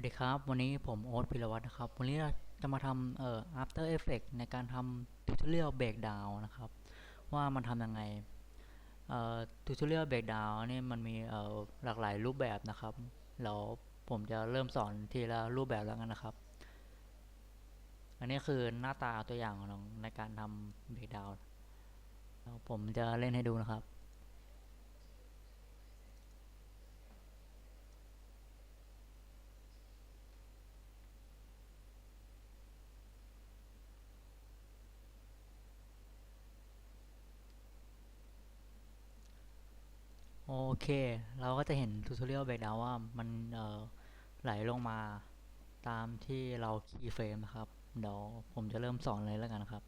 วัสดีครับ วันนี้ผมโอ๊ตพิรวัตรนะครับ วันนี้เราจะมาทำเอ่อ After effect ในการทำ Tutorial Breakdown นะครับ ว่ามันทำยังไง เอ่อ Tutorial Breakdown นี่มันมีเอ่อหลากหลายรูปแบบนะครับ แล้วผมจะเริ่มสอนทีละรูปแบบแล้วกันนะครับ อันนี้คือหน้าตาตัวอย่างของในการทำ Breakdown แล้วผมจะเล่นให้ดูนะครับ โอเค เราก็จะเห็นทูตอเรียลเบรกดาวว่ามันไหลลงมาตามที่เราคีย์เฟรมนะครับ เดี๋ยวผมจะเริ่มสอนเลยแล้วกันนะครับ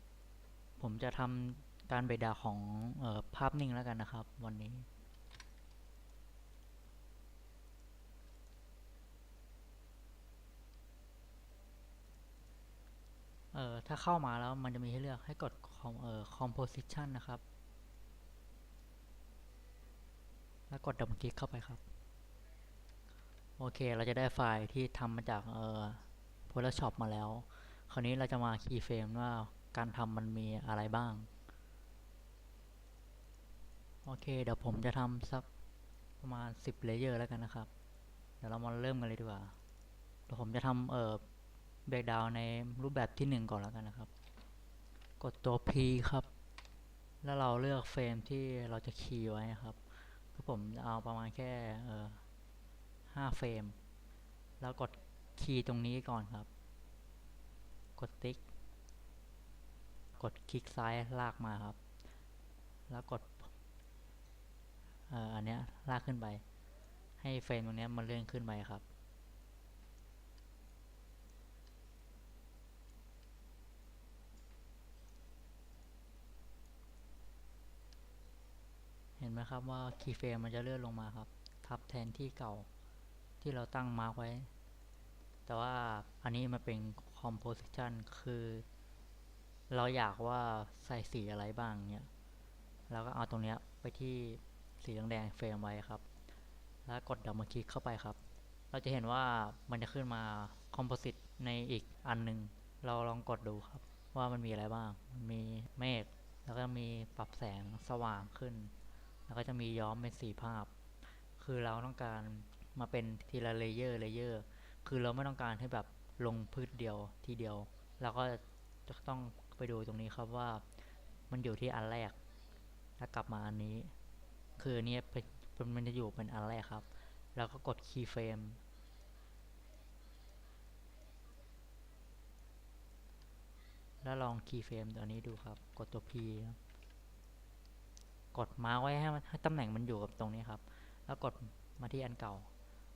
ผมจะทำการเบรกดาวของออภาพนิ่งแล้วกันนะครับ วันนี้ เอ่อถ้าเข้ามาแล้วมันจะมีให้เลือกให้กด com เอ่อ composition นะครับ แล้ว กดดับเบิลคลิกเข้าไปครับ โอเค เราจะได้ไฟล์ที่ทำมาจากเอ่อ Photoshop มาแล้ว คราวนี้เราจะมาคีย์เฟรมว่าการทำมันมีอะไรบ้าง โอเค เดี๋ยวผมจะทำสักประมาณ 10เลเยอร์แล้วกันนะครับ เดี๋ยวเรามาเริ่มกันเลยดีกว่า เดี๋ยวผมจะทำเอ่อเบรกดาวในรูปแบบที่ 1 ก่อนแล้วกันนะครับ กดตัว P ครับ แล้วเราเลือกเฟรมที่เราจะคีย์ไว้นะครับ คือผมจะเอาประมาณแค่เออห้าเฟรม แล้วกดคีย์ตรงนี้ก่อนครับ กดติ๊ก กดคลิกซ้ายลากมาครับ แล้วกดเอ่ออันเนี้ยลากขึ้นไป ให้เฟรมตรงเนี้ยมันเลื่อนขึ้นไปครับ เห็นไห มครับว่าคีย์เฟรมมันจะเลื่อนลงมาครับ ทับแทนที่เก่าที่เราตั้งมาร์กไว้ แต่ว่าอันนี้มันเป็น composition คือ เราอยากว่าใส่สีอะไรบ้างเนี่ยเราก็เอาตรงเนี้ยไปที่สีแดงเฟรมไว้ครับ แล้วกดดับเบิลคลิกเข้าไปครับ เราจะเห็นว่ามันจะขึ้นมา composite ในอีกอันหนึ่ง เราลองกดดูครับ ว่ามันมีอะไรบ้าง มีเมฆ แล้วก็มีปรับแสงสว่างขึ้น แล้วก็จะมีย้อมเป็นสีภาพ คือเราต้องการมาเป็นทีละเลเยอร์เลเยอร์คือเราไม่ต้องการให้แบบลงพืชเดียวทีเดียวเราก็จะต้องไปดูตรงนี้ครับว่ามันอยู่ที่อันแรก แล้วกลับมาอันนี้ คืออันนี้เป็นมันจะอยู่เป็นอันแรกครับ แล้วก็กดคีย์เฟรมแล้วลองคีย์เฟรมตัวนี้ดูครับ กดตัว P ครับ ดมาร์กไว้ให้มันให้ตำแหน่งมันอยู่กับตรงนี้ครับ แล้วกดมาที่อันเก่า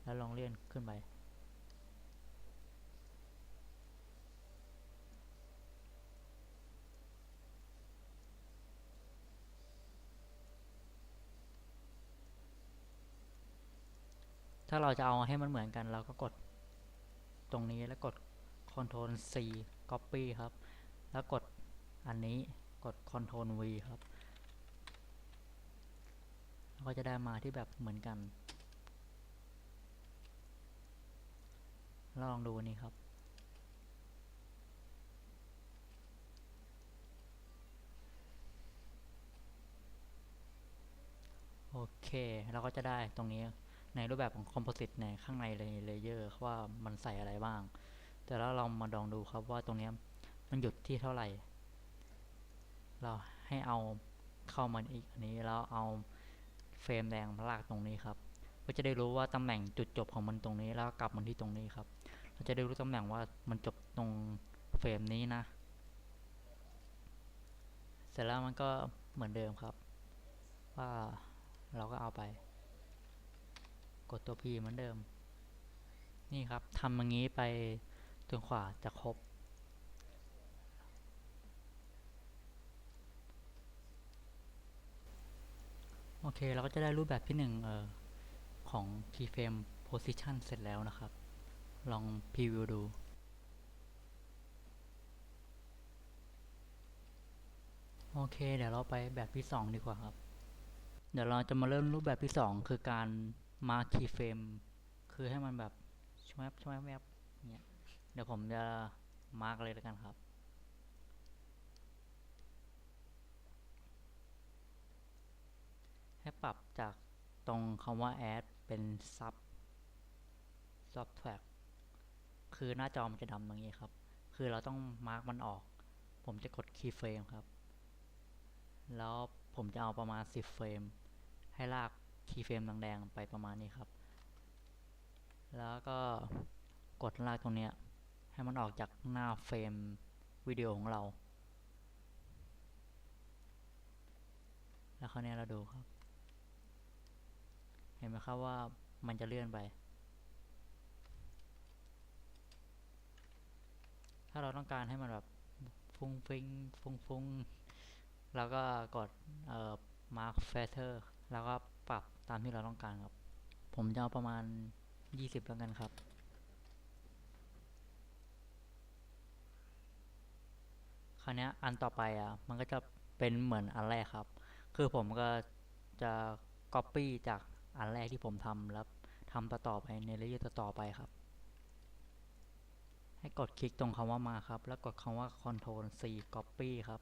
แล้วลองเลื่อนขึ้นไป ถ้าเราจะเอาให้มันเหมือนกันเราก็กดตรงนี้แล้วกด Ctrl C Copy ครับ แล้วกดอันนี้กด Ctrl V ครับ ก็จะได้มาที่แบบเหมือนกันลองดูนนี้ครับ โอเค เราก็จะได้ตรงนี้ในรูปแบบของคอมโพสิตในข้างในเลเลเยอร์ว่ามันใส่อะไรบ้าง แต่แล้วเรามาลองดูครับว่าตรงนี้มันหยุดที่เท่าไหร่ เราให้เอาเข้ามาอีกอันนี้แล้วเอา เฟรมแดงมาลากตรงนี้ครับก็จะได้รู้ว่าตำแหน่งจุดจบของมันตรงนี้แล้วกลับมาที่ตรงนี้ครับ เราจะได้รู้ตำแหน่งว่ามันจบตรงเฟรมนี้นะ เสร็จแล้วมันก็เหมือนเดิมครับ ว่าเราก็เอาไป กดตัว P เหมือนเดิม นี่ครับทำอย่างนี้ไปจนกว่าจะครบ เค เราก็จะได้รูปแบบที่หนึ่งเอของ keyframe position เสร็จแล้วนะครับ ลองพรีวิวดู โอเค เดี๋ยวเราไปแบบที่ 2 ดีกว่าครับ เดี๋ยวเราจะมาเริ่มรูปแบบที่ 2 คือการ mark keyframe คือให้มันแบบชชวบชวบแวบเนี่ยเดี๋ยวผมจะมาร์กเลยแล้วกันครับ ให้ปรับจากตรงคำว่า add เป็น sub subtract คือหน้าจอมันจะดำตรงนี้ครับ คือเราต้องมาร์กมันออก ผมจะกด keyframe ครับ แล้วผมจะเอาประมาณ 10 เฟรม ให้ลาก keyframe แดงๆไปประมาณนี้ครับ แล้วก็กดลากตรงเนี้ย ให้มันออกจากหน้าเฟรมวิดีโอของเรา แล้วคราวนี้เราดูครับ ห็นไหมครับว่ามันจะเลื่อนไป ถ้าเราต้องการให้มันแบบฟุ้งฟิงฟุ้งฟุ้งแล้วก็กดเอ่อ mark feather แล้วก็ปรับตามที่เราต้องการครับ ผมจะเอาประมาณ 20 แล้วกันครับคราวนี้อันต่อไปอะมันก็จะเป็นเหมือนอันแรกครับ คือผมก็จะ copy จาก อันแรกที่ผมทำแล้วทำต่อไปในระยะต่อไปครับ ให้กดคลิกตรงคำว่ามาครับ แล้วกดคำว่า Ctrl C Copy ครับ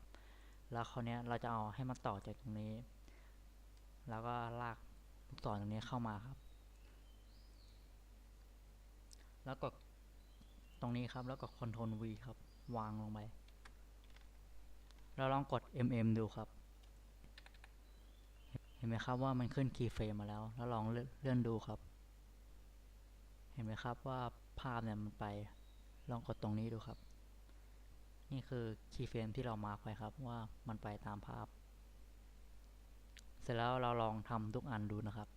แล้วคราวนี้เราจะเอาให้มันต่อจากตรงนี้ แล้วก็ลากลูกศรตรงนี้เข้ามาครับ แล้วกดตรงนี้ครับ แล้วกด Ctrl V ครับ วางลงไปเราลองกด mm ดูครับ ห็นไหมครับว่ามันขึ้นคีย์เฟรมมาแล้ว แล้วลองเลื่อนดูครับ เห็นไหมครับว่าภาพเนี่ยมันไป ลองกดตรงนี้ดูครับ นี่คือคีย์เฟรมที่เรามาร์คไว้ครับว่ามันไปตามภาพ เสร็จแล้วเราลองทำทุกอันดูนะครับ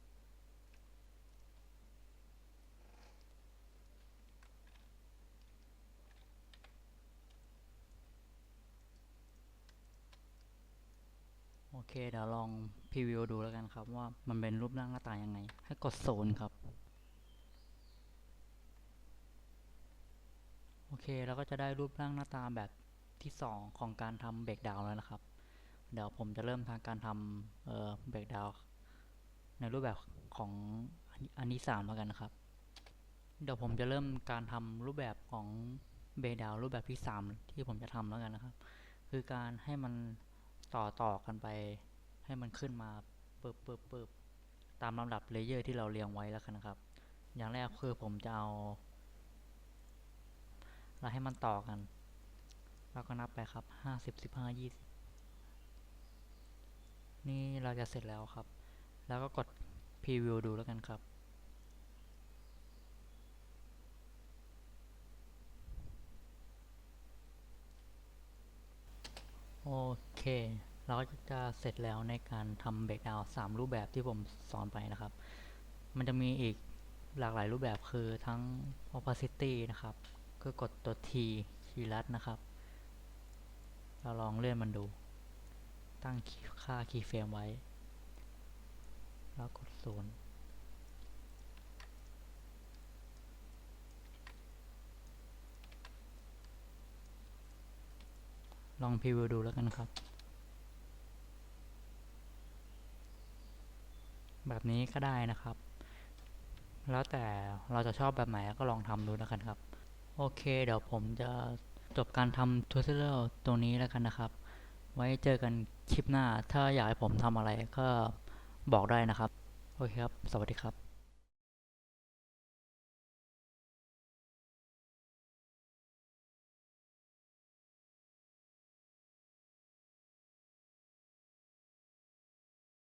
เคเดี๋ยวลองพรีวิวดูแล้วกันครับว่ามันเป็นรูปร่างหน้าตายังไง ให้กดศูนครับ โอเคเราก็จะได้รูปร่างหน้าตาแบบที่ 2 ของการทำเบรกดาวแล้วนะครับ เดี๋ยวผมจะเริ่มทางการทำเอ่อเบรกดาวในรูปแบบของอันอันที่สาแล้วกันนะครับ เดี๋ยวผมจะเริ่มการทำรูปแบบของเบรกดาวรูปแบบที่ 3 ที่ผมจะทำแล้วกันนะครับ คือการให้มัน ต่อต่อกันไปให้มันขึ้นมาปึ๊บปึ๊บปึ๊บตามลำดับเลเยอร์ที่เราเรียงไว้แล้วกันนะครับ อย่างแรกคือผมจะเอาเราให้มันต่อกันเราก็นับไปครับห้าสิบสิบห้ายี่สิบนี่เราจะเสร็จแล้วครับ แล้วก็กดพรีวิวดูแล้วกันครับ โอเค เราก็จะเสร็จแล้วในการทำเบรกดาวสามรูปแบบที่ผมสอนไปนะครับ มันจะมีอีกหลากหลายรูปแบบคือทั้ง opacity นะครับ คือกดตัว T คีย์ลัดนะครับ เราลองเลื่อนมันดู ตั้งค่าคีย์เฟรมไว้ แล้วกดศูนย์ลองพรีวิวดูแล้วกันครับ แบบนี้ก็ได้นะครับ แล้วแต่เราจะชอบแบบไหนก็ลองทำดูแล้วกันครับ โอเค เดี๋ยวผมจะจบการทำทูตเ r ตรงนี้แล้วกันนะครับ ไว้เจอกันคลิปหน้า ถ้าอยากให้ผมทำอะไรก็บอกได้นะครับ โอเคครับ สวัสดีครับ